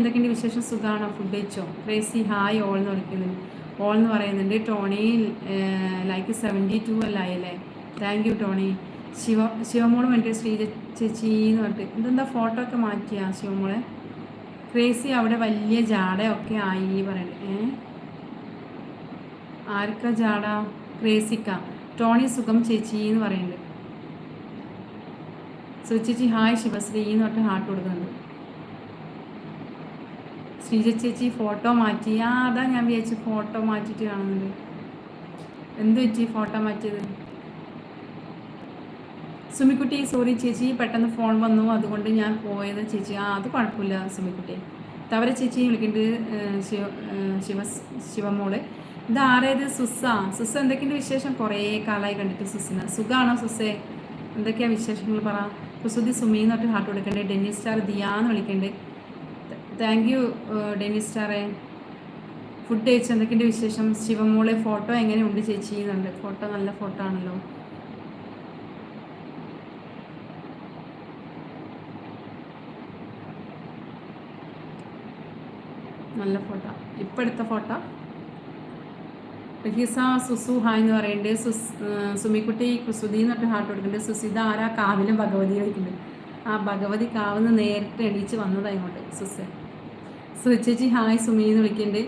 എന്തൊക്കെയുണ്ട് വിശേഷം? സുഖമാണോ ഫുഡ് കഴിച്ചോ? ക്രേസി ഹായ് ഓൾ എന്ന് വിളിക്കുന്നുണ്ട് ഓൾ എന്ന് പറയുന്നുണ്ട് Tony like seventy two അല്ലായല്ലേ? Thank you Tony. Shiva Shivamol വേണ്ടി ശ്രീ ചേച്ചി എന്ന് പറഞ്ഞിട്ട്. ഇതെന്താ ഫോട്ടോ ഒക്കെ മാറ്റിയാ ശിവമോളെ? ക്രേസി അവിടെ വലിയ ജാടയൊക്കെ ആയി പറയുന്നത് ഏ? ആർക്കാ ജാട? ക്രേസിക്ക ടോണി സുഖം ചേച്ചി എന്ന് പറയുന്നുണ്ട്. സുചേച്ചി ഹായ് ശിവശ്രീ എന്ന് പറഞ്ഞിട്ട് ഹാർട്ട് കൊടുക്കുന്നുണ്ട്. ശ്രീജ ചേച്ചി ഫോട്ടോ മാറ്റി. ആ അതാ ഞാൻ വിചാരിച്ചു ഫോട്ടോ മാറ്റിയിട്ട് കാണുന്നുണ്ട് എന്ത് വെച്ചി ഫോട്ടോ മാറ്റിയത്? സുമിക്കുട്ടി സോറി ചേച്ചി പെട്ടെന്ന് ഫോൺ വന്നു. അതുകൊണ്ട് ഞാൻ പോയത് ചേച്ചി. ആ അത് കുഴപ്പമില്ല സുമിക്കുട്ടി. തവര ചേച്ചി വിളിക്കുന്നുണ്ട് ശിവ ശിവ ശിവമോൾ. ഇത് ആരേത് സുസ സുസ എന്തൊക്കെയുണ്ട് വിശേഷം? കുറേ കാലമായി കണ്ടിട്ട് സുസിന് സുഖമാണോ സുസേ എന്തൊക്കെയാണ് വിശേഷങ്ങൾ പറ. കുസുതി സുമി എന്ന് പറഞ്ഞിട്ട് ഹാർട്ട് കൊടുക്കണ്ടേ ഡെന്നി സ്റ്റാർ ദിയാന്ന് വിളിക്കണ്ടേ താങ്ക് യു ഡെന്നി സ്റ്റാറേ. ഫുഡ് കഴിച്ചു എന്തൊക്കെയുണ്ട് വിശേഷം. ശിവമോളെ ഫോട്ടോ എങ്ങനെയുണ്ട് ചേച്ചി? എന്നുണ്ട് ഫോട്ടോ നല്ല ഫോട്ടോ ആണല്ലോ. നല്ല ഫോട്ടോ. ഇപ്പം എടുത്ത ഫോട്ടോ? റഹീസ സുസു ഹായ് എന്ന് പറയുന്നുണ്ട്. സുസ് സുമിക്കുട്ടി കുസുതി എന്ന് പറഞ്ഞിട്ട് ഹാർട്ട് കൊടുക്കുന്നുണ്ട്. സുസിത ആരാ? കാവിലും ഭഗവതി വയ്ക്കുന്നുണ്ട് ആ ഭഗവതി കാവിന്ന് നേരിട്ട് എണീച്ച് വന്നതാ ഇങ്ങോട്ട് സുസെ. സുചേച്ചി ഹായ് സുമി എന്ന് വിളിക്കണ്ടേ.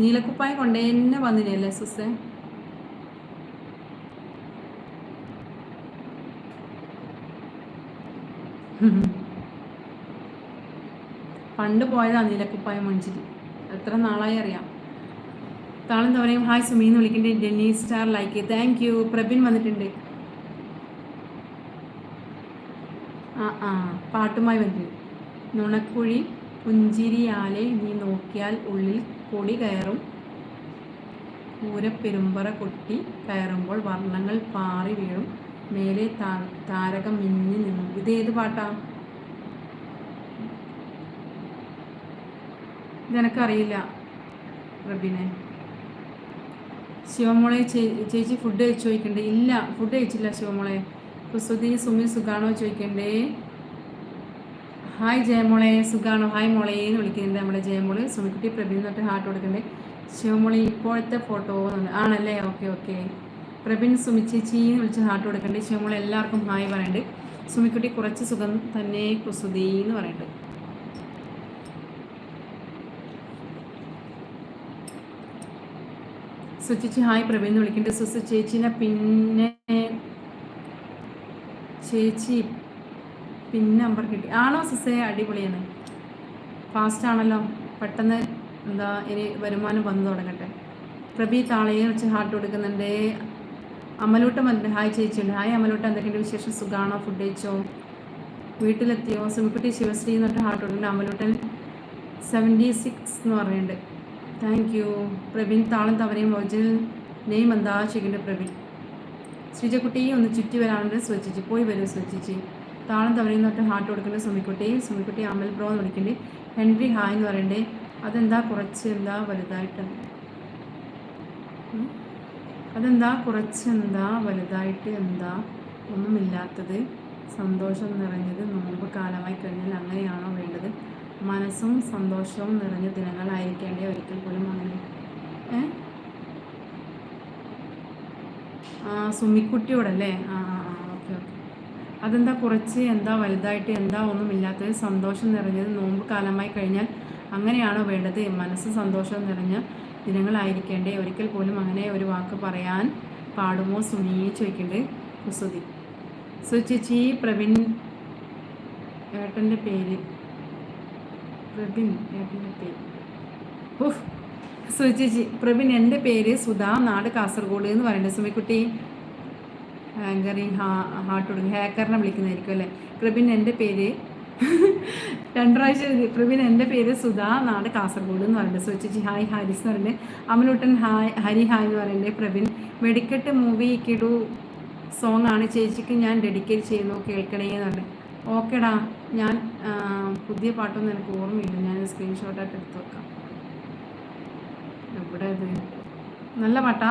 നീലക്കുപ്പായ കൊണ്ടേ തന്നെ വന്നിനല്ലേ സുസേ? പണ്ട് പോയതാ നീലക്കുപ്പായം മഞ്ചിരി എത്ര നാളായി അറിയാം. താളം തവണയും ഹായ് സുമി എന്ന് വിളിക്കണ്ടേ. Denny star like thank you. Prabin വന്നിട്ടുണ്ട്. ആ ആ പാട്ടുമായി വന്നിട്ടുണ്ട്. നുണക്കുഴി പുഞ്ചിരിയാലെ നീ നോക്കിയാൽ ഉള്ളിൽ കൊടി കയറും. പൂരപ്പെരുമ്പറ കൊട്ടി കയറുമ്പോൾ വർണങ്ങൾ പാറി വീഴും. മേലെ താരകം മിന്നി നിന്നു. ഇതേത് പാട്ടാ? ഇതെനക്കറിയില്ല റബിനെ. ശിവമോളെ ചേച്ചി ഫുഡ് കഴിച്ചു ചോദിക്കണ്ടേ ഇല്ല ഫുഡ് കഴിച്ചില്ല ശിവമോളെ. കുസുതി സുമി സുഖാണോ ചോദിക്കണ്ടേ ഹായ് ജയമോളെ. സുഖാണോ? ഹായ് മോളെ എന്ന് വിളിക്കുന്നുണ്ട് നമ്മുടെ ജയമോൾ. സുമിക്കുട്ടി പ്രബീൻ എന്നിട്ട് ഹാർട്ട് കൊടുക്കുന്നുണ്ട്. ശിവമോളി ഇപ്പോഴത്തെ ഫോട്ടോ ആണല്ലേ? ഓക്കെ ഓക്കെ പ്രബിൻ സുമിച്ചേച്ചി എന്ന് വിളിച്ച് ഹാർട്ട് കൊടുക്കണ്ടേ ശിവമോളെ എല്ലാവർക്കും ഹായ് പറയണ്ട് സുമിക്കുട്ടി കുറച്ച് സുഖം തന്നെ കുസുതി എന്ന് പറയുന്നുണ്ട്. സുചിച്ചി ഹായ് പ്രവീൺ എന്ന് വിളിക്കുന്നുണ്ട്. സുസു ചേച്ചിനെ പിന്നെ ചേച്ചി പിൻ നമ്പർ കിട്ടി. ആണോ സിസേ? അടിപൊളിയാണ്. ഫാസ്റ്റ് ആണല്ലോ. പെട്ടെന്ന് എന്താ ഇനി വരുമാനം വന്നു തുടങ്ങട്ടെ. പ്രബി താളയെ വെച്ച് ഹാർട്ട് കൊടുക്കുന്നുണ്ട്. അമലൂട്ടം വന്നിട്ട് ഹായ് ചേച്ചിയുണ്ട് ഹായ് അമലൂട്ടം എന്തൊക്കെയുണ്ട് വിശേഷം? സുഖമാണോ ഫുഡ് കഴിച്ചോ? വീട്ടിലെത്തിയോ? സുമിക്കുട്ടി ശിവശ്രീ എന്ന് ഹാർട്ട് കൊടുക്കുന്നുണ്ട്. അമലൂട്ടൻ സെവന്റി സിക്സ് എന്ന് പറയുന്നുണ്ട്. താങ്ക് യു പ്രവീൺ താളം തവരയും ഒറിജിനൽ നെയ്മെന്താ ചെയ്യുന്നുണ്ട് പ്രവീൺ ശ്രീജക്കുട്ടി ഒന്ന് ചുറ്റി വരാനുണ്ട്. ശ്രദ്ധിച്ച് പോയി വരും സ്വച്ചിച്ച് താളം തവരയിൽ തൊട്ട് ഹാർട്ട് കൊടുക്കേണ്ടത് സുമിക്കുട്ടി സുമിക്കുട്ടി അമൽ ബ്രോ എന്ന് വിളിക്കണ്ടേ. ഹെൻറി ഹായ് എന്ന് പറയണ്ടേ. അതെന്താ കുറച്ച് എന്താ വലുതായിട്ട്? അതെന്താ കുറച്ച് എന്താ വലുതായിട്ട് എന്താ ഒന്നുമില്ലാത്തത് സന്തോഷം നിറഞ്ഞത് നോമ്പ് കാലമായി കഴിഞ്ഞാൽ അങ്ങനെയാണോ വേണ്ടത്? മനസ്സും സന്തോഷവും നിറഞ്ഞ ദിനങ്ങളായിരിക്കേണ്ടേ ഒരിക്കൽ പോലും അങ്ങനെ. ഏ? സുമിക്കുട്ടിയോടല്ലേ? ആ ആ. അതെന്താ കുറച്ച് എന്താ വലുതായിട്ട് എന്താ ഒന്നുമില്ലാത്തത് സന്തോഷം നിറഞ്ഞത് നോമ്പ് കാലമായി കഴിഞ്ഞാൽ അങ്ങനെയാണോ വേണ്ടത്? മനസ്സ് സന്തോഷം നിറഞ്ഞ ദിനങ്ങളായിരിക്കേണ്ടേ? ഒരിക്കൽ പോലും അങ്ങനെ ഒരു വാക്ക് പറയാൻ പാടുമോ? സുനി ചോദിക്കണ്ടേ കുസുതി. സുചേച്ചി പ്രവീൺ ഏട്ടന്റെ പേര്. പ്രവീൺ ഏട്ടന്റെ പേര്. ഓഹ് സുചേച്ചി പ്രവീൺ എന്റെ പേര് സുധാ നാട് കാസർഗോഡ് എന്ന് പറയുന്നത് സുമിക്കുട്ടി ഹാങ്കറി ഹാ ഹാർട്ട് കൊടുക്കും ഹാക്കറിനെ വിളിക്കുന്നതായിരിക്കും അല്ലേ? പ്രബിൻ എന്റെ പേര്. രണ്ട് പ്രാവശ്യം പ്രവീൺ എന്റെ പേര് സുധാ നാട് കാസർഗോഡ് എന്ന് പറയുന്നത്. സുചിച്ചി ഹായ് ഹാരിസ് എന്ന് പറയുന്നത്. അമലൂട്ടൻ ഹായ് ഹരി ഹായ് എന്ന് പറയുന്നത് പ്രവീൺ. വെടിക്കെട്ട് മൂവി കിടു സോങ് ആണ്. ചേച്ചിക്ക് ഞാൻ ഡെഡിക്കേറ്റ് ചെയ്യുന്നു കേൾക്കണേ എന്ന് പറഞ്ഞു ഓക്കേടാ ഞാൻ പുതിയ പാട്ടൊന്നും എനിക്ക് ഓർമ്മയില്ല. ഞാൻ സ്ക്രീൻഷോട്ടായിട്ട് എടുത്ത് വെക്കാം. എവിടെ ഇത്? നല്ല പാട്ടാ?